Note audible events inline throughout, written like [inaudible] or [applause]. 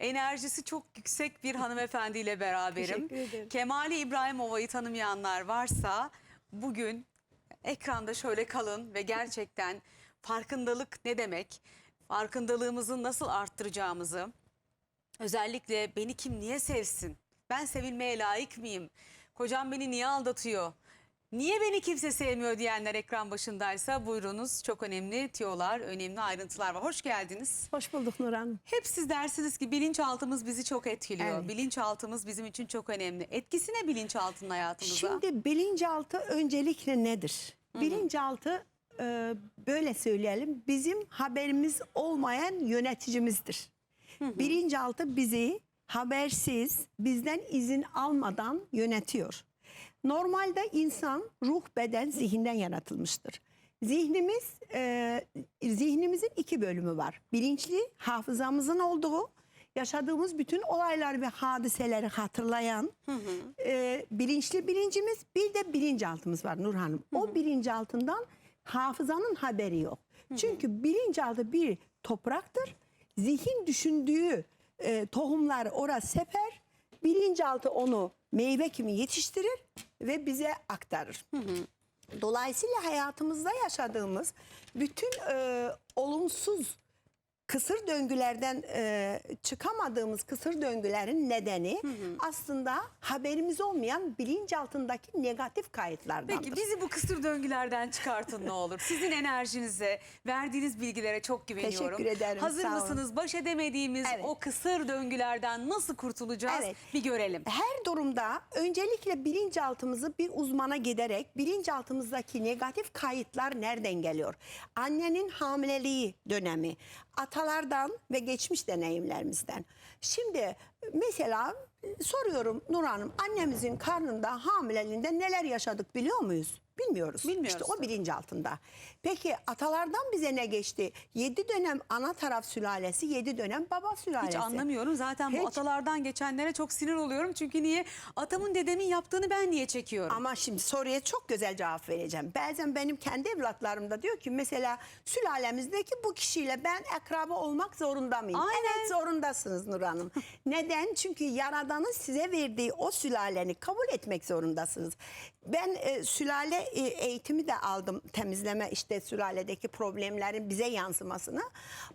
Enerjisi çok yüksek bir hanımefendiyle beraberim. Teşekkür ederim. Kemali İbrahimova'yı tanımayanlar varsa bugün ekranda şöyle kalın ve gerçekten farkındalık ne demek? Farkındalığımızı nasıl arttıracağımızı, özellikle beni kim niye sevsin? Ben sevilmeye layık mıyım? Kocam beni niye aldatıyor? Niye beni kimse sevmiyor diyenler ekran başındaysa buyurunuz. Çok önemli tiyolar, önemli ayrıntılar var. Hoş geldiniz. Hoş bulduk Nur Hanım. Hep siz dersiniz ki bilinçaltımız bizi çok etkiliyor. Evet. Bilinçaltımız bizim için çok önemli. Etkisi ne bilinçaltının hayatımıza? Şimdi bilinçaltı öncelikle nedir? Bilinçaltı e, böyle söyleyelim bizim haberimiz olmayan yöneticimizdir. Bilinçaltı bizi habersiz bizden izin almadan yönetiyor. Normalde insan ruh, beden, zihinden yaratılmıştır. Zihnimiz, e, zihnimizin iki bölümü var. Bilinçli, hafızamızın olduğu, yaşadığımız bütün olaylar ve hadiseleri hatırlayan e, bilinçli bilincimiz, bir de bilinçaltımız var Nur Hanım. O bilinçaltından hafızanın haberi yok. Çünkü bilinçaltı bir topraktır. Zihin düşündüğü e, tohumlar oraya seper, bilinçaltı onu meyve kimi yetiştirir ve bize aktarır. Dolayısıyla hayatımızda yaşadığımız bütün e, olumsuz kısır döngülerden e, çıkamadığımız kısır döngülerin nedeni aslında haberimiz olmayan bilinçaltındaki negatif kayıtlardandır. Peki bizi bu kısır döngülerden çıkartın ne olur. Sizin enerjinize, verdiğiniz bilgilere çok güveniyorum. Teşekkür ederim, Hazır sağ olun. mısınız? Baş edemediğimiz Evet. o kısır döngülerden nasıl kurtulacağız? Evet. Bir görelim. Her durumda öncelikle bilinçaltımızı bir uzmana giderek bilinçaltımızdaki negatif kayıtlar nereden geliyor? Annenin hamileliği dönemi, atalardan ve geçmiş deneyimlerimizden. Şimdi mesela soruyorum Nur Hanım annemizin karnında hamileliğinde neler yaşadık biliyor muyuz? Bilmiyoruz. Bilmiyoruz İşte o tabii. bilinçaltında. Peki atalardan bize ne geçti? 7 dönem ana taraf sülalesi, 7 dönem baba sülalesi. Hiç anlamıyorum. Zaten bu Hiç. atalardan geçenlere çok sinir oluyorum. Çünkü niye? Atamın dedemin yaptığını ben niye çekiyorum? Ama şimdi soruya çok güzel cevap vereceğim. Bazen benim kendi evlatlarım da diyor ki mesela sülalemizdeki bu kişiyle ben akraba olmak zorunda mıyım? Aynen. Evet zorundasınız Nur Hanım. [laughs] Neden? Çünkü Yaradan'ın size verdiği o sülaleni kabul etmek zorundasınız. Ben e, sülale e, eğitimi de aldım temizleme işte sülaledeki problemlerin bize yansımasını.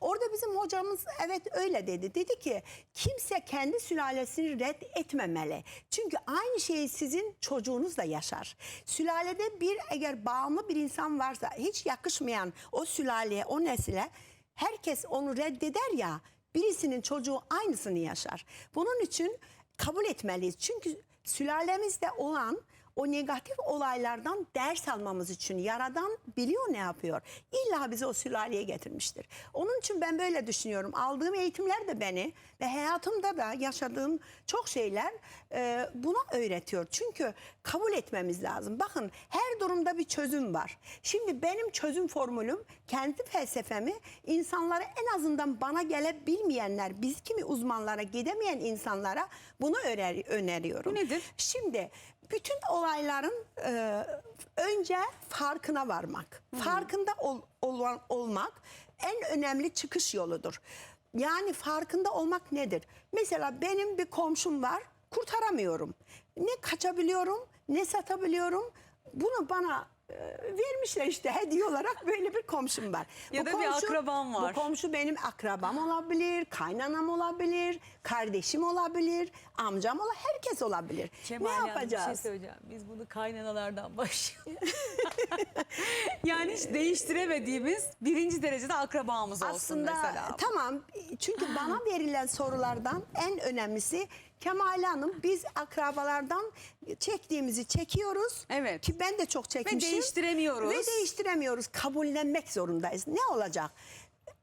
Orada bizim hocamız evet öyle dedi. Dedi ki kimse kendi sülalesini red etmemeli. Çünkü aynı şeyi sizin çocuğunuz da yaşar. Sülalede bir eğer bağımlı bir insan varsa hiç yakışmayan o sülaleye o nesile herkes onu reddeder ya birisinin çocuğu aynısını yaşar. Bunun için kabul etmeliyiz. Çünkü sülalemizde olan o negatif olaylardan ders almamız için Yaradan biliyor ne yapıyor. İlla bizi o sülaleye getirmiştir. Onun için ben böyle düşünüyorum. Aldığım eğitimler de beni ve hayatımda da yaşadığım çok şeyler e, buna öğretiyor. Çünkü kabul etmemiz lazım. Bakın her durumda bir çözüm var. Şimdi benim çözüm formülüm kendi felsefemi insanlara en azından bana gelebilmeyenler, biz kimi uzmanlara gidemeyen insanlara bunu öner- öneriyorum. Bu nedir? Şimdi bütün olayların e, önce farkına varmak. Farkında ol- olan olmak en önemli çıkış yoludur. Yani farkında olmak nedir? Mesela benim bir komşum var, kurtaramıyorum. Ne kaçabiliyorum, ne satabiliyorum. Bunu bana vermişler işte hediye olarak böyle bir komşum var. Ya da bir akraban var. Bu komşu benim akrabam olabilir, kaynanam olabilir, kardeşim olabilir, amcam olabilir, herkes olabilir. Kemal ne Hanım, yapacağız? Bir şey söyleyeceğim. Biz bunu kaynanalardan başlıyoruz. [laughs] yani hiç değiştiremediğimiz birinci derecede akrabamız olsun Aslında mesela. tamam çünkü bana verilen sorulardan en önemlisi Kemal Hanım biz akrabalardan çektiğimizi çekiyoruz. Evet. Ki ben de çok çekmişim. değiştiremiyoruz. Ve değiştiremiyoruz. Kabullenmek zorundayız. Ne olacak?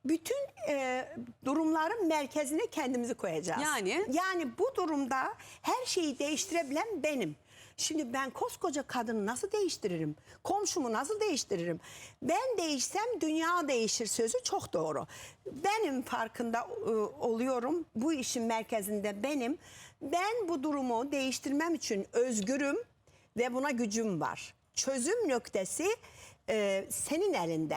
Bütün e, durumların merkezine kendimizi koyacağız. Yani? Yani bu durumda her şeyi değiştirebilen benim. Şimdi ben koskoca kadını nasıl değiştiririm? Komşumu nasıl değiştiririm? Ben değişsem dünya değişir sözü çok doğru. Benim farkında e, oluyorum. Bu işin merkezinde benim. Ben bu durumu değiştirmem için özgürüm ve buna gücüm var. Çözüm noktası e, senin elinde.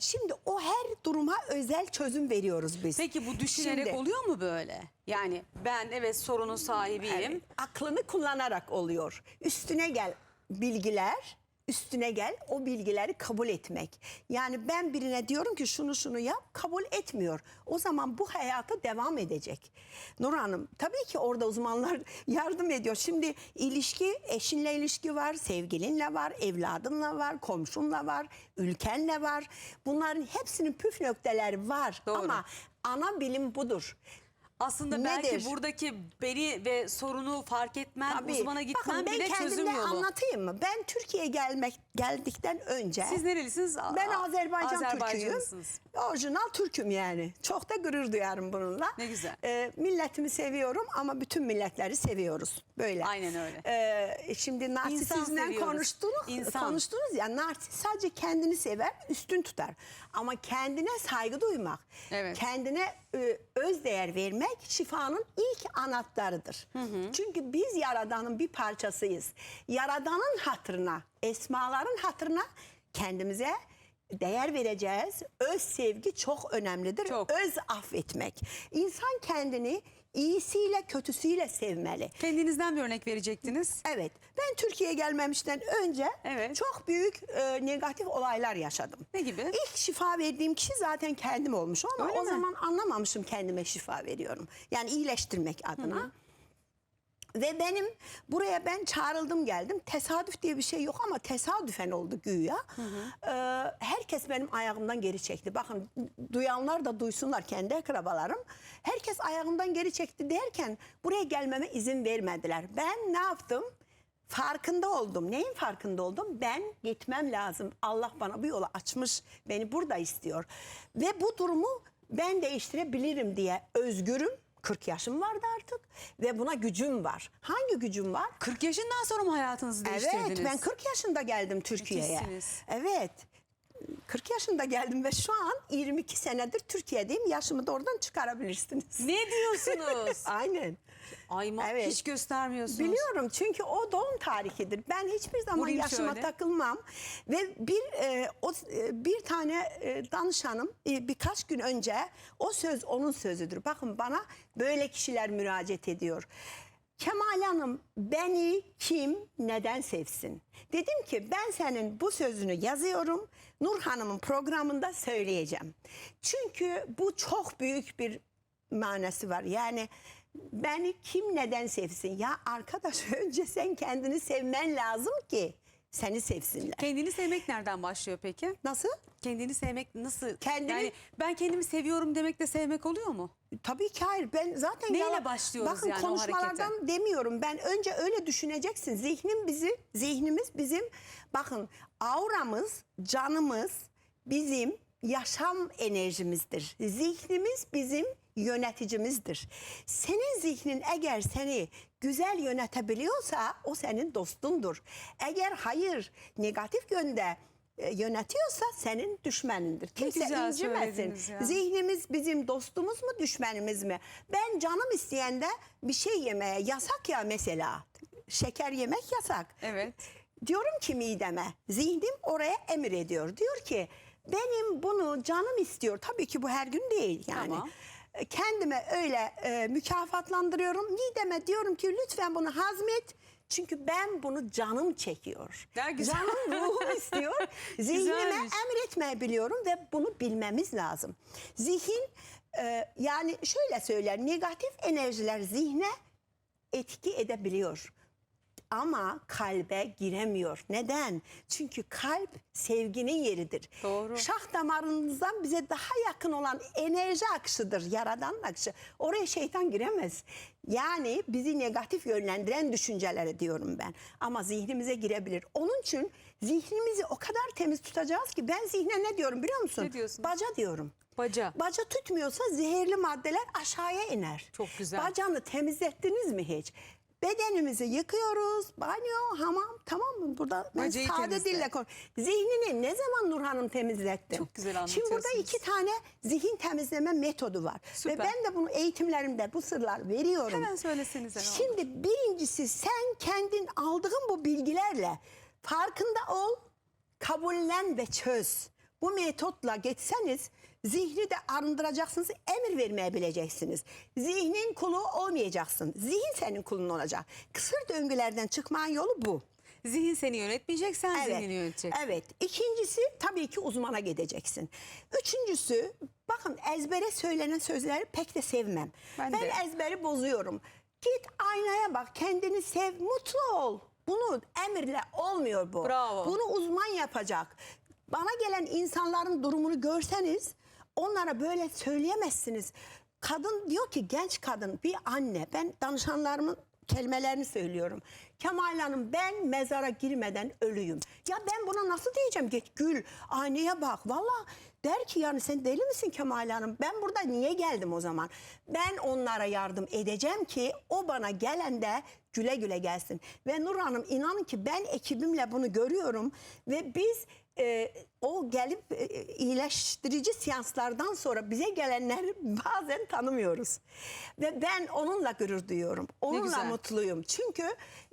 Şimdi o her duruma özel çözüm veriyoruz biz. Peki bu düşünerek Şimdi- oluyor mu böyle? Yani ben evet sorunun sahibiyim. Evet, aklını kullanarak oluyor. Üstüne gel bilgiler, üstüne gel o bilgileri kabul etmek. Yani ben birine diyorum ki şunu şunu yap, kabul etmiyor. O zaman bu hayata devam edecek. Nur Hanım, tabii ki orada uzmanlar [laughs] yardım ediyor. Şimdi ilişki, eşinle ilişki var, sevgilinle var, evladınla var, komşunla var, ülkenle var. Bunların hepsinin püf noktaları var. Doğru. Ama ana bilim budur. Aslında belki Nedir? buradaki beni ve sorunu fark etmen, Tabii. uzmana gitmen Bakın ben bile çözüm yolu. anlatayım mı? Ben Türkiye'ye gelmek geldikten önce Siz nerelisiniz? ben Azerbaycan Türk'üyüm. Azerbaycanlısınız. Orijinal Türk'üm yani. Çok da gurur duyarım bununla. Ne güzel. Ee, milletimi seviyorum ama bütün milletleri seviyoruz. Böyle. Aynen öyle. Ee, şimdi narsisizmden seviyoruz. konuştunuz, İnsan. konuştunuz ya narsist sadece kendini sever, üstün tutar. Ama kendine saygı duymak, Evet. kendine e, öz değer vermek şifanın ilk anahtarıdır. Çünkü biz Yaradan'ın bir parçasıyız. Yaradan'ın hatırına, esmaların hatırına kendimize değer vereceğiz. Öz sevgi çok önemlidir. Çok. Öz affetmek. İnsan kendini iyisiyle kötüsüyle sevmeli. Kendinizden bir örnek verecektiniz. Evet. Ben Türkiye'ye gelmemişten önce Evet. çok büyük e, negatif olaylar yaşadım. Ne gibi? İlk şifa verdiğim kişi zaten kendim olmuş ama Öyle o mi? zaman anlamamışım kendime şifa veriyorum. Yani iyileştirmek adına. Ve benim buraya ben çağrıldım geldim. Tesadüf diye bir şey yok ama tesadüfen oldu güya. Ee, herkes benim ayağımdan geri çekti. Bakın duyanlar da duysunlar kendi akrabalarım. Herkes ayağımdan geri çekti derken buraya gelmeme izin vermediler. Ben ne yaptım? Farkında oldum. Neyin farkında oldum? Ben gitmem lazım. Allah bana bu yolu açmış. Beni burada istiyor. Ve bu durumu ben değiştirebilirim diye özgürüm. 40 yaşım vardı artık ve buna gücüm var. Hangi gücüm var? 40 yaşından sonra mı hayatınızı değiştirdiniz? Evet ben 40 yaşında geldim Türkiye'ye. Müthişsiniz. Evet. 40 yaşında geldim ve şu an 22 senedir Türkiye'deyim. Yaşımı da oradan çıkarabilirsiniz. Ne diyorsunuz? [laughs] Aynen. Ay ma- Evet. hiç göstermiyorsunuz. Biliyorum çünkü o doğum tarihidir. Ben hiçbir zaman Vurayım yaşıma şöyle. takılmam ve bir e, o e, bir tane e, danışanım e, birkaç gün önce o söz onun sözüdür. Bakın bana böyle kişiler müracaat ediyor. Kemal Hanım beni kim neden sevsin? Dedim ki ben senin bu sözünü yazıyorum. Nur Hanım'ın programında söyleyeceğim. Çünkü bu çok büyük bir manası var. Yani beni kim neden sevsin? Ya arkadaş [laughs] önce sen kendini sevmen lazım ki seni sevsinler. Kendini sevmek nereden başlıyor peki? Nasıl? Kendini sevmek nasıl? Kendini- Yani ben kendimi seviyorum demek de sevmek oluyor mu? Tabii ki hayır. Ben zaten Neyle başlıyoruz Bakın yani o konuşmalardan demiyorum. Ben önce öyle düşüneceksin. Zihnim bizi, zihnimiz bizim. Bakın auramız, canımız bizim yaşam enerjimizdir. Zihnimiz bizim yöneticimizdir. Senin zihnin eğer seni güzel yönetebiliyorsa o senin dostundur. Eğer hayır negatif yönde e, yönetiyorsa senin düşmenindir. Kimse güzel incimesin. ya. Zihnimiz bizim dostumuz mu düşmanımız mı? Ben canım isteyende bir şey yemeye yasak ya mesela. Şeker yemek yasak. Evet. Diyorum ki mideme zihnim oraya emir ediyor. Diyor ki benim bunu canım istiyor. Tabii ki bu her gün değil yani. Tamam. E, Kendime öyle e, mükafatlandırıyorum. Mideme diyorum ki lütfen bunu hazmet. Çünkü ben bunu canım çekiyor. Canım ruhum istiyor. [laughs] Zihnime Güzelmiş. emretmeyebiliyorum ve bunu bilmemiz lazım. Zihin e, yani şöyle söyler negatif enerjiler zihne etki edebiliyor. Ama kalbe giremiyor. Neden? Çünkü kalp sevginin yeridir. Doğru. Şah damarınızdan bize daha yakın olan enerji akışıdır. Yaradan akışı. Oraya şeytan giremez. Yani bizi negatif yönlendiren düşüncelere diyorum ben. Ama zihnimize girebilir. Onun için zihnimizi o kadar temiz tutacağız ki ben zihne ne diyorum biliyor musun? Ne diyorsunuz? Baca diyorum. Baca. Baca tutmuyorsa zehirli maddeler aşağıya iner. Çok güzel. Bacanı temizlettiniz mi hiç? Bedenimizi yıkıyoruz, banyo, hamam tamam mı? Burada ben sade temizle. dille konuş. Zihnini ne zaman Nur Hanım temizletti? Çok güzel Şimdi burada anlatıyorsunuz. iki tane zihin temizleme metodu var. Süper. Ve ben de bunu eğitimlerimde bu sırlar veriyorum. Hemen söylesenize. Şimdi birincisi sen kendin aldığın bu bilgilerle farkında ol, kabullen ve çöz. Bu metotla geçseniz zihni de arındıracaksınız, emir vermeye bileceksiniz. Zihnin kulu olmayacaksın. Zihin senin kulun olacak. Kısır döngülerden çıkmanın yolu bu. Zihin seni yönetmeyecek, sen zihnini yöneteceksin. Evet. İkincisi tabii ki uzmana gideceksin. Üçüncüsü bakın ezbere söylenen sözleri pek de sevmem. Ben Ben, de. ezberi bozuyorum. Git aynaya bak, kendini sev, mutlu ol. Bunu emirle olmuyor bu. Bravo. Bunu uzman yapacak. Bana gelen insanların durumunu görseniz onlara böyle söyleyemezsiniz. Kadın diyor ki genç kadın bir anne ben danışanlarımın kelimelerini söylüyorum. Kemal Hanım ben mezara girmeden ölüyüm. Ya ben buna nasıl diyeceğim? Git gül aynaya bak. Valla der ki yani sen deli misin Kemal Hanım? Ben burada niye geldim o zaman? Ben onlara yardım edeceğim ki o bana gelende güle güle gelsin. Ve Nur Hanım inanın ki ben ekibimle bunu görüyorum ve biz e, o gelip e, iyileştirici seanslardan sonra bize gelenleri [laughs] bazen tanımıyoruz. Ve ben onunla gurur duyuyorum. Onunla mutluyum. Çünkü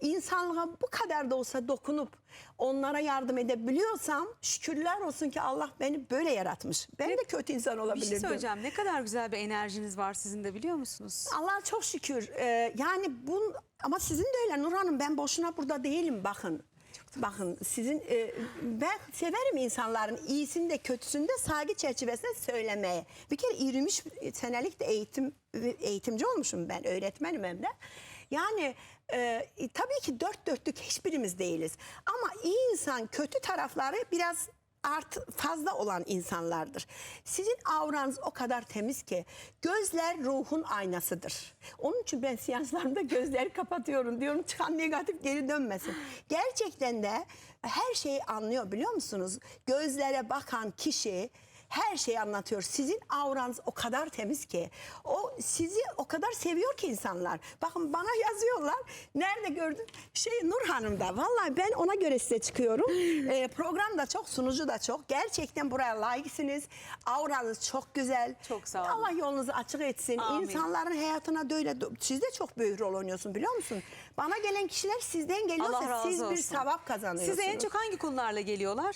insanlığa bu kadar da olsa dokunup onlara yardım edebiliyorsam şükürler olsun ki Allah beni böyle yaratmış. Ben de kötü insan Bir olabilirdim. şey söyleyeceğim. Ne kadar güzel bir enerjiniz var sizin de biliyor musunuz? Allah çok şükür. Ee, yani bun ama sizin de öyle Nur Hanım ben boşuna burada değilim bakın. Bakın sizin e, ben severim insanların iyisini de kötüsünü de saygı çerçevesinde söylemeye. Bir kere 23 senelik de eğitim eğitimci olmuşum ben öğretmenim hem de. Yani e, tabii ki dört dörtlük hiçbirimiz değiliz. Ama iyi insan kötü tarafları biraz art fazla olan insanlardır. Sizin avranız o kadar temiz ki gözler ruhun aynasıdır. Onun için ben seanslarımda [laughs] gözleri kapatıyorum diyorum çıkan negatif geri dönmesin. Gerçekten de her şeyi anlıyor biliyor musunuz? Gözlere bakan kişi her şeyi anlatıyor. Sizin avranız o kadar temiz ki. O sizi o kadar seviyor ki insanlar. Bakın bana [laughs] yazıyorlar. Nerede gördün? Şey Nur Hanım'da. Vallahi ben ona göre size çıkıyorum. [laughs] Ee, program da çok, sunucu da çok. Gerçekten buraya layıksınız. Avranız çok güzel. Çok sağ olun. Allah yolunuzu açık etsin. Amin. İnsanların hayatına da öyle. Siz de çok büyük rol oynuyorsun biliyor musun? Bana gelen kişiler sizden geliyorsa Allah razı siz olsun. bir sevap kazanıyorsunuz. Size en çok hangi konularla geliyorlar?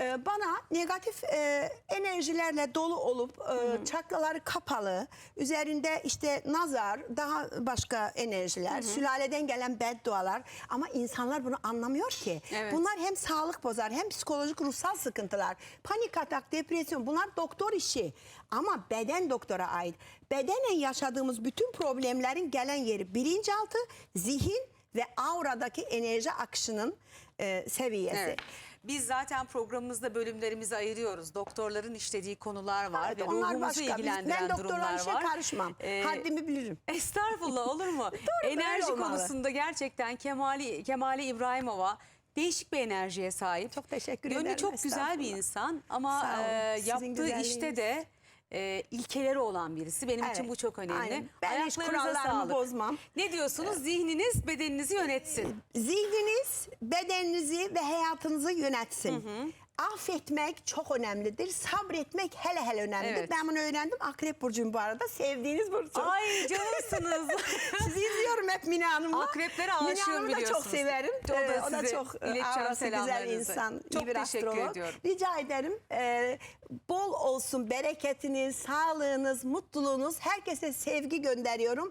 Ee, bana negatif e, enerjilerle dolu olup e, çakraları kapalı, üzerinde işte nazar, daha başka enerjiler, sülaleden gelen beddualar ama insanlar bunu anlamıyor ki. Evet. Bunlar hem sağlık bozar hem psikolojik ruhsal sıkıntılar, panik atak, depresyon bunlar doktor işi ama beden doktora ait. Bedenen yaşadığımız bütün problemlerin gelen yeri bilinçaltı, zihin ve auradaki enerji akışının e, seviyesi. Evet. Biz zaten programımızda bölümlerimizi ayırıyoruz. Doktorların işlediği konular var Evet, ve onlar başka. İlgilendiren ben durumlar var. karışmam. Ee, Haddimi bilirim. Estağfurullah olur mu? [laughs] böyle Enerji konusunda gerçekten Kemali Kemali İbrahimova değişik bir enerjiye sahip. Çok teşekkür Gönlü ederim, çok güzel bir insan ama e, yaptığı işte de e, ilkeleri olan birisi. Benim için Evet, bu çok önemli. aynen. Ben hiç Ayaklarınıza kurallarımı sağlık. bozmam. Ne diyorsunuz? Zihniniz bedeninizi yönetsin. Zihniniz bedeninizi ve hayatınızı yönetsin. Affetmek çok önemlidir. Sabretmek hele hele önemlidir. Evet. Ben bunu öğrendim. Akrep burcuyum bu arada. Sevdiğiniz burcu. Ay canımsınız. [laughs] Sizi izliyorum hep Mine Hanım'la. Akreplere Mine aşığım Hanım'ı da çok severim. O da Ee, o da çok e, aurası güzel insan. Çok iyi bir teşekkür astrolog. ediyorum. Rica ederim. Ee, bol olsun bereketiniz, sağlığınız, mutluluğunuz. Herkese sevgi gönderiyorum.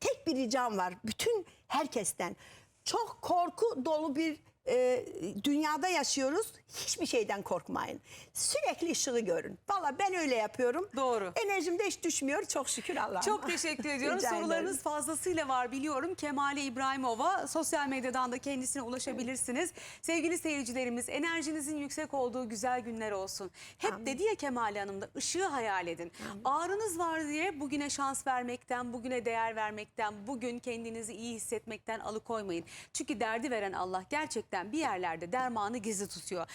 Tek bir ricam var. Bütün herkesten. Çok korku dolu bir e, dünyada yaşıyoruz. Hiçbir şeyden korkmayın. Sürekli ışığı görün. Valla ben öyle yapıyorum. Doğru. Enerjim de hiç düşmüyor. Çok şükür Allah'ıma. Çok teşekkür [laughs] ediyorum. Rica ederim. Sorularınız fazlasıyla var biliyorum. Kemale İbrahimova sosyal medyadan da kendisine ulaşabilirsiniz. Sevgili seyircilerimiz enerjinizin yüksek olduğu güzel günler olsun. Hep dedi ya Kemale Hanım da ışığı hayal edin. Ağrınız var diye bugüne şans vermekten, bugüne değer vermekten, bugün kendinizi iyi hissetmekten alıkoymayın. Çünkü derdi veren Allah gerçekten bir yerlerde dermanı gizli tutuyor.